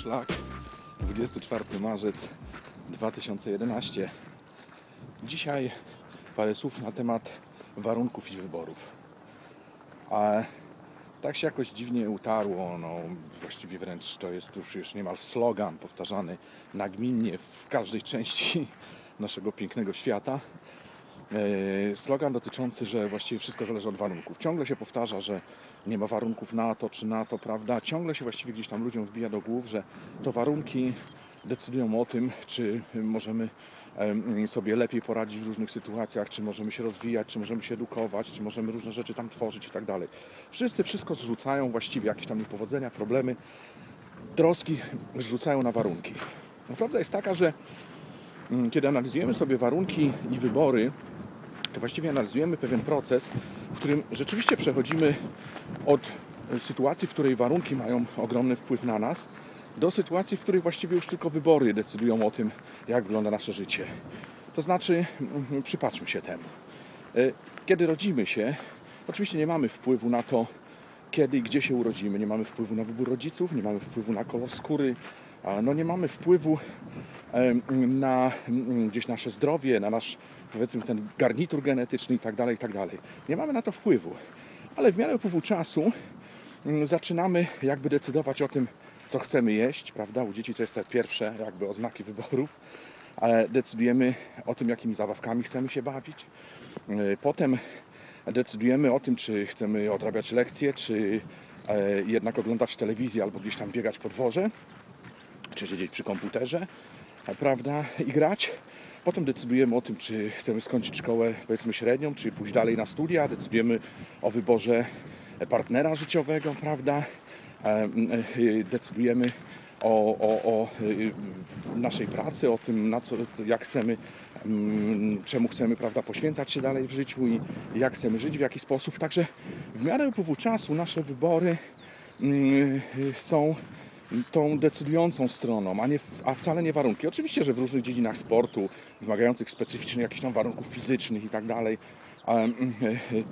szlak. 24 marzec 2011. Dzisiaj parę słów na temat warunków i wyborów. A tak się jakoś dziwnie utarło, no właściwie wręcz to jest już, już niemal slogan powtarzany nagminnie w każdej części naszego pięknego świata. E, Slogan dotyczący, że właściwie wszystko zależy od warunków. Ciągle się powtarza, że nie ma warunków na to czy na to, prawda? Ciągle się właściwie gdzieś tam ludziom wbija do głów, że to warunki decydują o tym, czy możemy em, sobie lepiej poradzić w różnych sytuacjach, czy możemy się rozwijać, czy możemy się edukować, czy możemy różne rzeczy tam tworzyć i tak dalej. Wszyscy wszystko zrzucają właściwie, jakieś tam niepowodzenia, problemy, troski zrzucają na warunki. No, Prawda jest taka, że mm, kiedy analizujemy sobie warunki i wybory, to właściwie analizujemy pewien proces, w którym rzeczywiście przechodzimy od sytuacji, w której warunki mają ogromny wpływ na nas, do sytuacji, w której właściwie już tylko wybory decydują o tym, jak wygląda nasze życie. To znaczy, przypatrzmy się temu. E, Kiedy rodzimy się, oczywiście nie mamy wpływu na to, kiedy i gdzie się urodzimy. Nie mamy wpływu na wybór rodziców, nie mamy wpływu na kolor skóry, no nie mamy wpływu na mm, gdzieś nasze zdrowie, na nasz powiedzmy ten garnitur genetyczny i tak dalej, i tak. Nie mamy na to wpływu. Ale w miarę upływu czasu mm, zaczynamy jakby decydować o tym, co chcemy jeść, prawda? U dzieci to jest te pierwsze jakby oznaki wyborów. Decydujemy o tym, jakimi zabawkami chcemy się bawić. Yy, Potem decydujemy o tym, czy chcemy odrabiać lekcje, czy e, jednak oglądać telewizję albo gdzieś tam biegać po dworze, czy siedzieć przy komputerze, e, prawda, i grać. Potem decydujemy o tym, czy chcemy skończyć szkołę, powiedzmy średnią, czy pójść dalej na studia. Decydujemy o wyborze partnera życiowego, prawda. E, e, Decydujemy o, o, o y, naszej pracy, o tym, na co, jak chcemy, mm, czemu chcemy prawda, poświęcać się dalej w życiu i jak chcemy żyć, w jaki sposób. Także w miarę upływu czasu nasze wybory mm, są tą decydującą stroną, a, nie, a wcale nie warunki. Oczywiście, że w różnych dziedzinach sportu, wymagających specyficznych jakichś tam warunków fizycznych i tak dalej,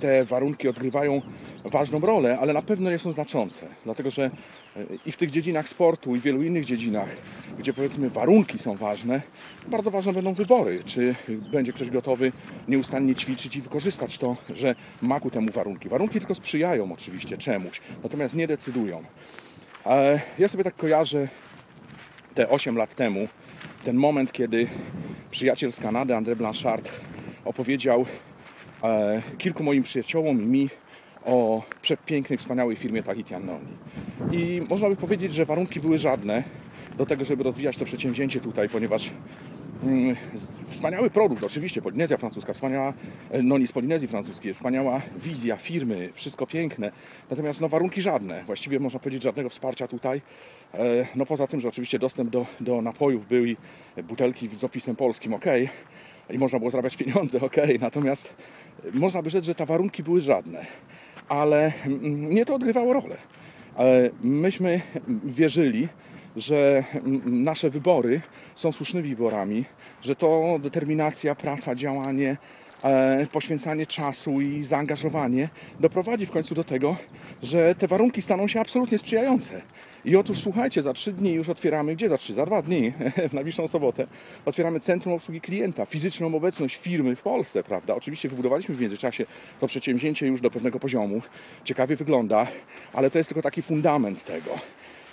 te warunki odgrywają ważną rolę, ale na pewno nie są znaczące. Dlatego, że e, i w tych dziedzinach sportu, i w wielu innych dziedzinach, gdzie powiedzmy warunki są ważne, bardzo ważne będą wybory. Czy będzie ktoś gotowy nieustannie ćwiczyć i wykorzystać to, że ma ku temu warunki. Warunki tylko sprzyjają oczywiście czemuś, natomiast nie decydują. E, Ja sobie tak kojarzę te 8 lat temu, ten moment, kiedy przyjaciel z Kanady, André Blanchard, opowiedział e, kilku moim przyjaciołom i mi o przepięknej, wspaniałej firmie Tahitian Noni. I można by powiedzieć, że warunki były żadne do tego, żeby rozwijać to przedsięwzięcie tutaj, ponieważ wspaniały produkt, oczywiście, Polinezja francuska, wspaniała, e, noni z Polinezji francuskiej, wspaniała wizja firmy, wszystko piękne, natomiast no, warunki żadne, właściwie można powiedzieć żadnego wsparcia tutaj, E, no poza tym, że oczywiście dostęp do, do napojów był i butelki z opisem polskim, ok, i można było zarabiać pieniądze, ok, natomiast można by rzec, że te warunki były żadne, ale mm, nie to odgrywało rolę. E, Myśmy wierzyli, że nasze wybory są słusznymi wyborami, że to determinacja, praca, działanie, e, poświęcanie czasu i zaangażowanie doprowadzi w końcu do tego, że te warunki staną się absolutnie sprzyjające. I otóż słuchajcie, za trzy dni już otwieramy, gdzie za trzy? Za dwa dni, w najbliższą sobotę, otwieramy Centrum Obsługi Klienta, fizyczną obecność firmy w Polsce, prawda? Oczywiście wybudowaliśmy w międzyczasie to przedsięwzięcie już do pewnego poziomu. Ciekawie wygląda, ale to jest tylko taki fundament tego.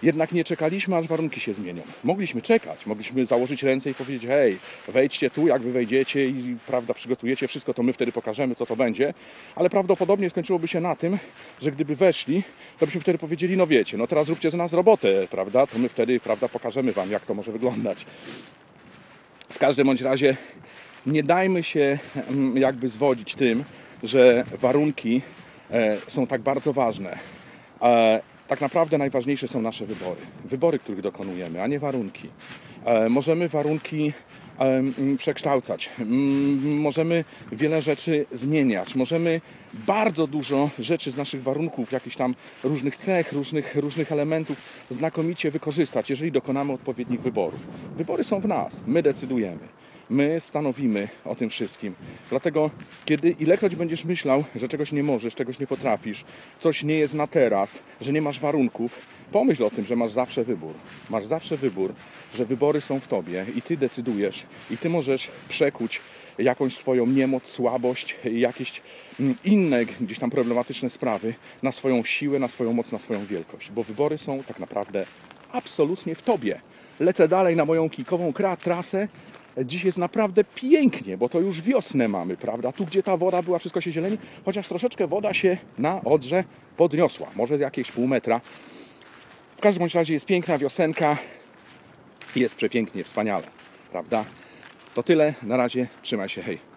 Jednak nie czekaliśmy, aż warunki się zmienią. Mogliśmy czekać, mogliśmy założyć ręce i powiedzieć: hej, wejdźcie tu, jak wy wejdziecie i prawda, przygotujecie wszystko, to my wtedy pokażemy, co to będzie. Ale prawdopodobnie skończyłoby się na tym, że gdyby weszli, to byśmy wtedy powiedzieli: no wiecie, no teraz zróbcie z nas robotę, prawda? To my wtedy, prawda, pokażemy wam, jak to może wyglądać. W każdym bądź razie nie dajmy się mm, jakby zwodzić tym, że warunki e, są tak bardzo ważne. Tak naprawdę najważniejsze są nasze wybory. Wybory, których dokonujemy, a nie warunki. E, możemy warunki e, przekształcać, możemy wiele rzeczy zmieniać, możemy bardzo dużo rzeczy z naszych warunków, jakichś tam różnych cech, różnych, różnych elementów znakomicie wykorzystać, jeżeli dokonamy odpowiednich wyborów. Wybory są w nas, my decydujemy. My stanowimy o tym wszystkim. Dlatego, kiedy ilekroć będziesz myślał, że czegoś nie możesz, czegoś nie potrafisz, coś nie jest na teraz, że nie masz warunków, pomyśl o tym, że masz zawsze wybór. Masz zawsze wybór, że wybory są w tobie i ty decydujesz, i ty możesz przekuć jakąś swoją niemoc, słabość, jakieś mm, inne gdzieś tam problematyczne sprawy na swoją siłę, na swoją moc, na swoją wielkość. Bo wybory są tak naprawdę absolutnie w tobie. Lecę dalej na moją kijkową kra- trasę. Dziś jest naprawdę pięknie, bo to już wiosnę mamy, prawda? Tu, gdzie ta woda była, wszystko się zieleni, chociaż troszeczkę woda się na Odrze podniosła, może z jakieś pół metra. W każdym razie jest piękna wiosenka, jest przepięknie, wspaniale, prawda? To tyle, na razie, trzymaj się, hej.